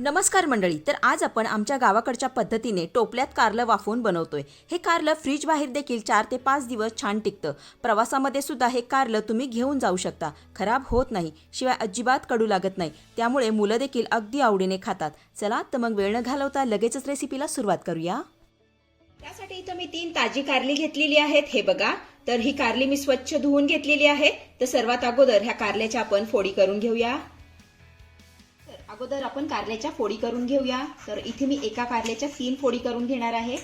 नमस्कार मंडळी तर आज आपण आमच्या गावाकडच्या पद्धतीने टोपल्यात कारलं वाफवून बनवतोय. हे कारलं फ्रीज बाहेर देखील चार ते पाच दिवस छान टिकतं. प्रवासामध्ये सुद्धा हे कारलं तुम्ही घेऊन जाऊ शकता. खराब होत नाही शिवाय अजिबात कडू लागत नाही. त्यामुळे मुलं देखील अगदी आवडीने खातात. चला तर मग वेळ न घालवता लगेचच रेसिपीला सुरुवात करूया. त्यासाठी इथं मी तीन ताजी कारली घेतलेली आहेत. हे बघा तर ही कारली मी स्वच्छ धुवून घेतलेली आहे. तर सर्वात अगोदर ह्या कारल्याच्या आपण फोडी करून घेऊया. अगोदर आपण कारल्याच्या फोडी करून घेऊया. तर इथे मी एका कारल्याच्या तीन फोडी करून घेणार आहे.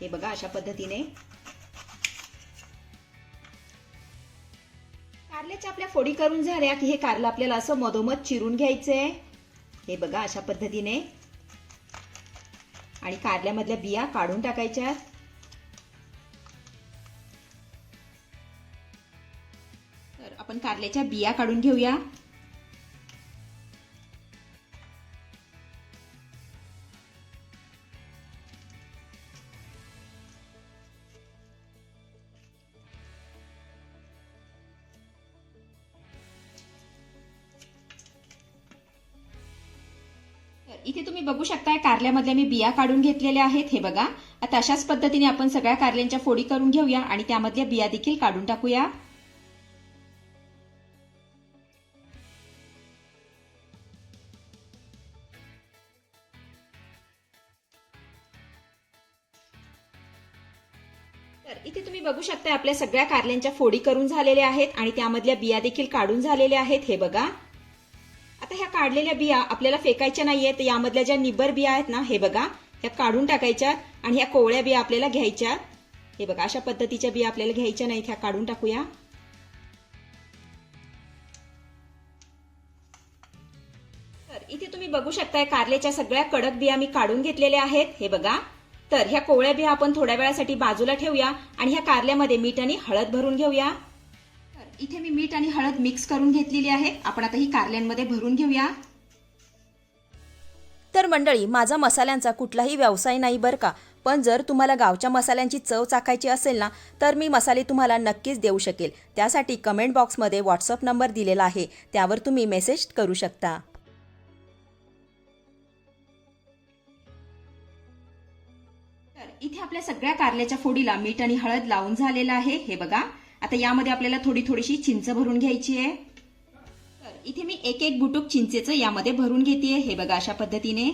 हे बघा अशा पद्धतीने. कारल्याच्या आपल्या फोडी करून झाल्या की हे कारलं आपल्याला असं मधोमध चिरून घ्यायचंय. हे बघा अशा पद्धतीने. आणि कारल्यामधल्या बिया काढून टाकायच्या. तर आपण कारल्याच्या बिया काढून घेऊया. इथे तुम्ही बघू शकताय कारल्यामधल्या मी बिया काढून घेतलेल्या आहेत हे बघा. आता अशाच पद्धतीने आपण सगळ्या कारल्यांच्या फोडी करून घेऊया आणि त्यामधल्या बिया देखील काढून टाकूया. तर इथे तुम्ही बघू शकता आपल्या सगळ्या कारल्यांच्या फोडी करून झालेल्या आहेत आणि त्यामधल्या बिया देखील काढून झालेल्या आहेत हे बघा. आता ह्या काढलेल्या बिया आपल्याला फेकायच्या नाहीयेत यामधल्या ज्या निबर बिया आहेत ना हे बघा. ह्या काढून टाकायच्या आणि ह्या कोवळ्या बिया आपल्याला घ्यायच्या हे बघा अशा पद्धतीच्या बिया आपल्याला घ्यायच्या नाहीत ह्या काढून टाकूया. तर इथे तुम्ही बघू शकताय कारल्याच्या सगळ्या कडक बिया मी काढून घेतलेल्या आहेत हे बघा. तर ह्या कोवळ्या बिया आपण थोड्या वेळासाठी बाजूला ठेवूया आणि ह्या कारल्यामध्ये मीठ आणि हळद भरून घेऊया. इथे मी मीठ आणि हळद मिक्स करून घेतलेली आहे. आपण आता ही कारल्यांमध्ये भरून घेऊया. तर मंडळी माझा मसाल्यांचा कुठलाही व्यवसाय नाही बरं का. पण जर तुम्हाला गावच्या मसाल्यांची चव चाकायची असेल ना तर मी मसाले तुम्हाला नक्कीच देऊ शकेल. त्यासाठी कमेंट बॉक्समध्ये व्हॉट्सअप नंबर दिलेला आहे. त्यावर तुम्ही मेसेज करू शकता. तर इथे आपल्या सगळ्या कारल्याच्या फोडीला मीठ आणि हळद लावून झालेलं आहे. हे बघा. आता यामध्ये आपल्याला थोडी थोडीशी चिंच भरून घ्यायची आहे. तर इथे मी एक एक बुटूक चिंचेचं यामध्ये भरून घेते हे बघा अशा पद्धतीने.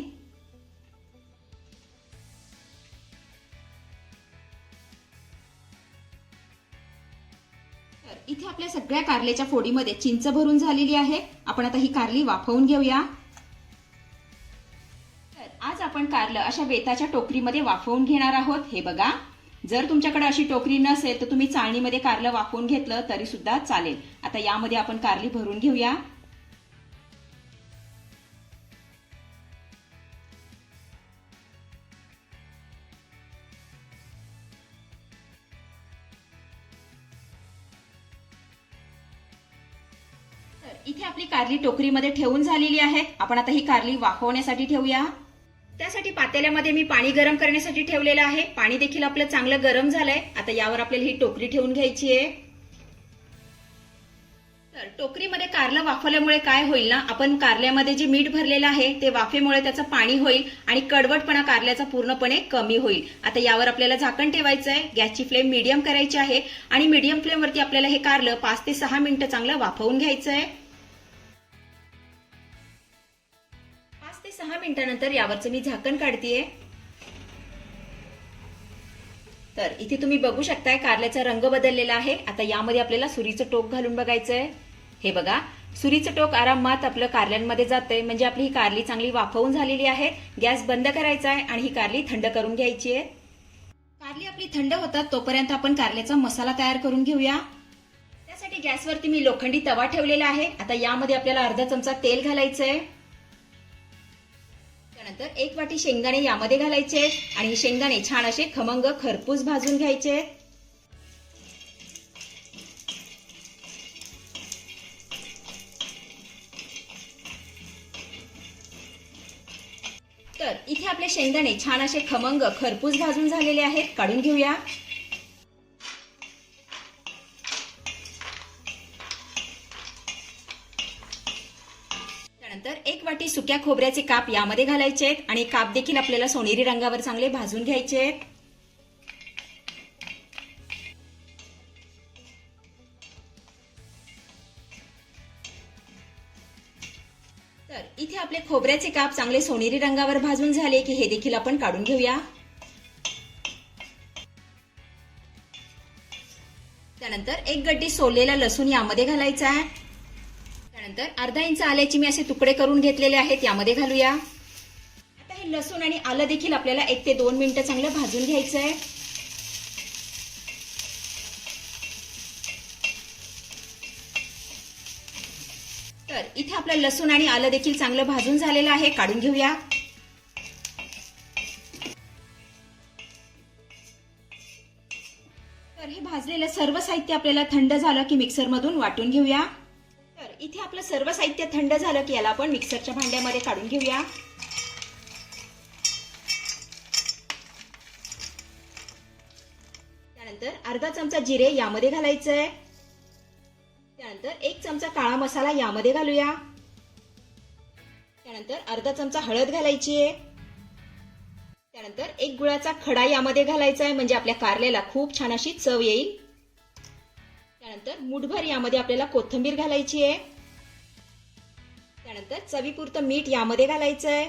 तर इथे आपल्या सगळ्या कारल्याच्या फोडीमध्ये चिंच भरून झालेली आहे. आपण आता ही कारली वाफवून घेऊया. तर आज आपण कारलं अशा वेताच्या टोकरीमध्ये वाफवून घेणार आहोत हे बघा. जर तुमच्याकडे अशी टोकरी नसेल तर तुम्ही चाळणीमध्ये कारलं वाफवून घेतलं तरी सुद्धा चालेल. आता यामध्ये आपण कारली भरून घेऊया. तर इथे आपली कारली टोकरीमध्ये ठेवून झालेली आहे. आपण आता ही कारली वाफवण्यासाठी ठेवूया. त्यासाठी पातेल्यामध्ये मी पाणी गरम करण्यासाठी ठेवलेलं आहे. पाणी देखील आपलं चांगलं गरम झालंय. आता यावर आपल्याला ही टोकरी ठेवून घ्यायची आहे. तर टोकरीमध्ये कारलं वाफवल्यामुळे काय होईल ना आपण कारल्यामध्ये जे मीठ भरलेलं आहे ते वाफेमुळे त्याचं पाणी होईल आणि कडवटपणा कारल्याचा पूर्णपणे कमी होईल. आता यावर आपल्याला झाकण ठेवायचं आहे. गॅसची फ्लेम मीडियम करायची आहे आणि मीडियम फ्लेमवरती आपल्याला हे कारलं पाच ते सहा मिनिटं चांगलं वाफवून घ्यायचं आहे. सहा मिनिटानंतर यावरचं मी झाकण काढतीये. तर इथे तुम्ही बघू शकताय कारल्याचा रंग बदललेला आहे. आता यामध्ये आपल्याला सुरीचं टोक घालून बघायचंय. हे बघा सुरीचं टोक आरामात आपलं कारल्यांमध्ये जातंय. म्हणजे आपली ही कारली चांगली वाफवून झालेली आहे. गॅस बंद करायचा आहे आणि ही कारली थंड करून घ्यायची आहे. कारली आपली थंड होतात तोपर्यंत आपण कारल्याचा मसाला तयार करून घेऊया. त्यासाठी गॅसवरती मी लोखंडी तवा ठेवलेला आहे. आता यामध्ये आपल्याला अर्धा चमचा तेल घालायचं आहे त्यानंतर एक वाटी शेंगदाणे यामध्ये घालायचे आणि शेंगदाणे छान असे खमंग खरपूस भाजून घ्यायचे तर इथे आपले शेंगदाणे छान असे खमंग खरपूस भाजून झालेले आहेत. काढून घेऊया. सुक्या खोबऱ्याचे काप यामध्ये घालायचे आहेत आणि काप देखील आपल्याला सोनेरी रंगावर चांगले भाजून घ्यायचे आहेत. तर इथे आपले खोबऱ्याचे काप चांगले सोनेरी रंगावर भाजून झाले की हे देखील आपण काढून घेऊया. त्यानंतर एक गड्डी सोललेला लसूण यामध्ये घालायचा आहे. त्यानंतर अर्धा इंच आल्याचे मी असे तुकडे करून घेतलेले आहेत यामध्ये घालूया. आता हे लसूण आणि आलं देखील आपल्याला एक ते दोन मिनिटं चांगलं भाजून घ्यायचं आहे. तर इथे आपलं लसूण आणि आलं देखील चांगलं भाजून झालेलं आहे काढून घेऊया. तर हे भाजलेलं सर्व साहित्य आपल्याला थंड झालं की मिक्सरमधून वाटून घेऊया. आपलं सर्व साहित्य थंड झालं की याला आपण मिक्सरच्या भांड्यामध्ये काढून घेऊया. त्यानंतर अर्धा चमचा जिरे यामध्ये घालायचं आहे त्यानंतर एक चमचा काळा मसाला यामध्ये घालूया. त्यानंतर अर्धा चमचा हळद घालायची आहे त्यानंतर एक गुळाचा खडा यामध्ये घालायचा आहे म्हणजे आपल्या कारल्याला खूप छान अशी चव येईल. त्यानंतर मुठभर यामध्ये आपल्याला कोथिंबीर घालायची आहे त्यानंतर चवीपुरतं मीठ यामध्ये घालायचं आहे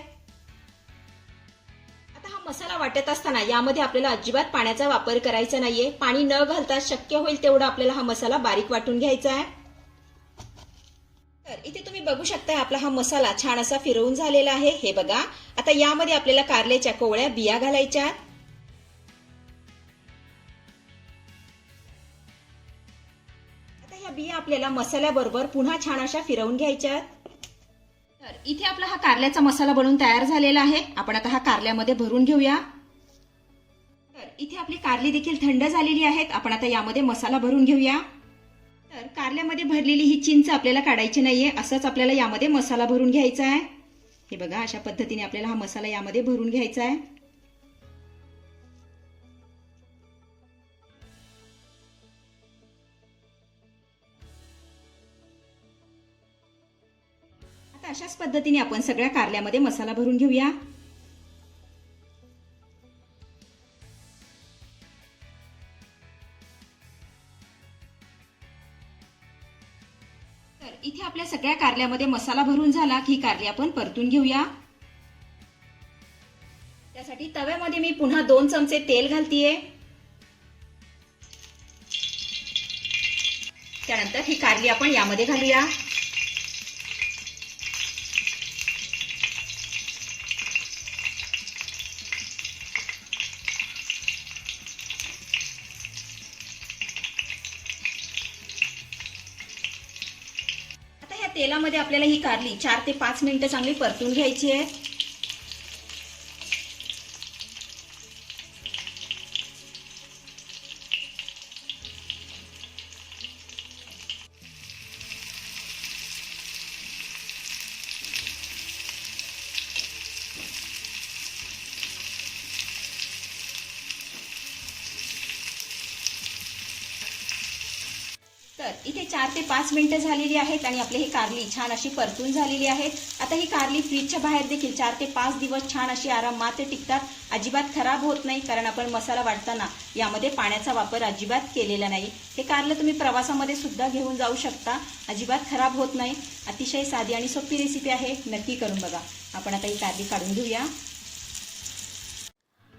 आता हा मसाला वाटत असताना यामध्ये आपल्याला अजिबात पाण्याचा वापर करायचा नाहीये. पाणी न घालता शक्य होईल तेवढा आपल्याला हा मसाला बारीक वाटून घ्यायचा आहे तर इथे तुम्ही बघू शकता आपला हा मसाला छान असा फिरवून झालेला आहे. हे बघा आता यामध्ये आपल्याला कारल्याच्या कोवळ्या बिया घालायच्या आता ह्या बिया आपल्याला मसाल्याबरोबर पुन्हा छान अशा फिरवून घ्यायच्या तर इथे आपला हा कारल्याचा मसाला बनवून तयार झालेला आहे. आपण आता हा कारल्यामध्ये भरून घेऊया. तर इथे आपली कारली देखील थंड झालेली आहेत. आपण आता यामध्ये मसाला भरून घेऊया. तर कारल्यामध्ये भरलेली ही चिंच आपल्याला काढायची नाहीये. असंच आपल्याला यामध्ये मसाला भरून घ्यायचा आहे. हे बघा अशा पद्धतीने आपल्याला हा मसाला यामध्ये भरून घ्यायचा आहे. पद्धतीने आपण सगळ्या कारल्यामध्ये मसाला भरून घेऊया. तर इथे आपल्या सगळ्या कारल्यामध्ये मसाला भरून झाला की ही कारली आपण परतून घेऊया. त्यासाठी तव्यामध्ये मी पुन्हा दोन चमचे तेल घालतीये. त्यानंतर ही कारली आपण यामध्ये घालूया. तेलामध्ये आपल्याला ही कारली चार ते पाच मिनिटं चांगली परतून घ्यायची आहे. तर इथे चार ते पाच मिनिटं झालेली आहेत आणि आपली ही कारली छान अशी परतून झालेली आहे आता ही कारली फ्रीजच्या बाहेर देखील चार ते पाच दिवस छान अशी आरामात टिकतात. अजिबात खराब होत नाही कारण आपण मसाला वाटताना यामध्ये पाण्याचा वापर अजिबात केलेला नाही. हे कारलं तुम्ही प्रवासामध्ये सुद्धा घेऊन जाऊ शकता. अजिबात खराब होत नाही. अतिशय साधी आणि सोपी रेसिपी आहे. नक्की करून बघा. आपण आता ही कारली काढून घेऊया.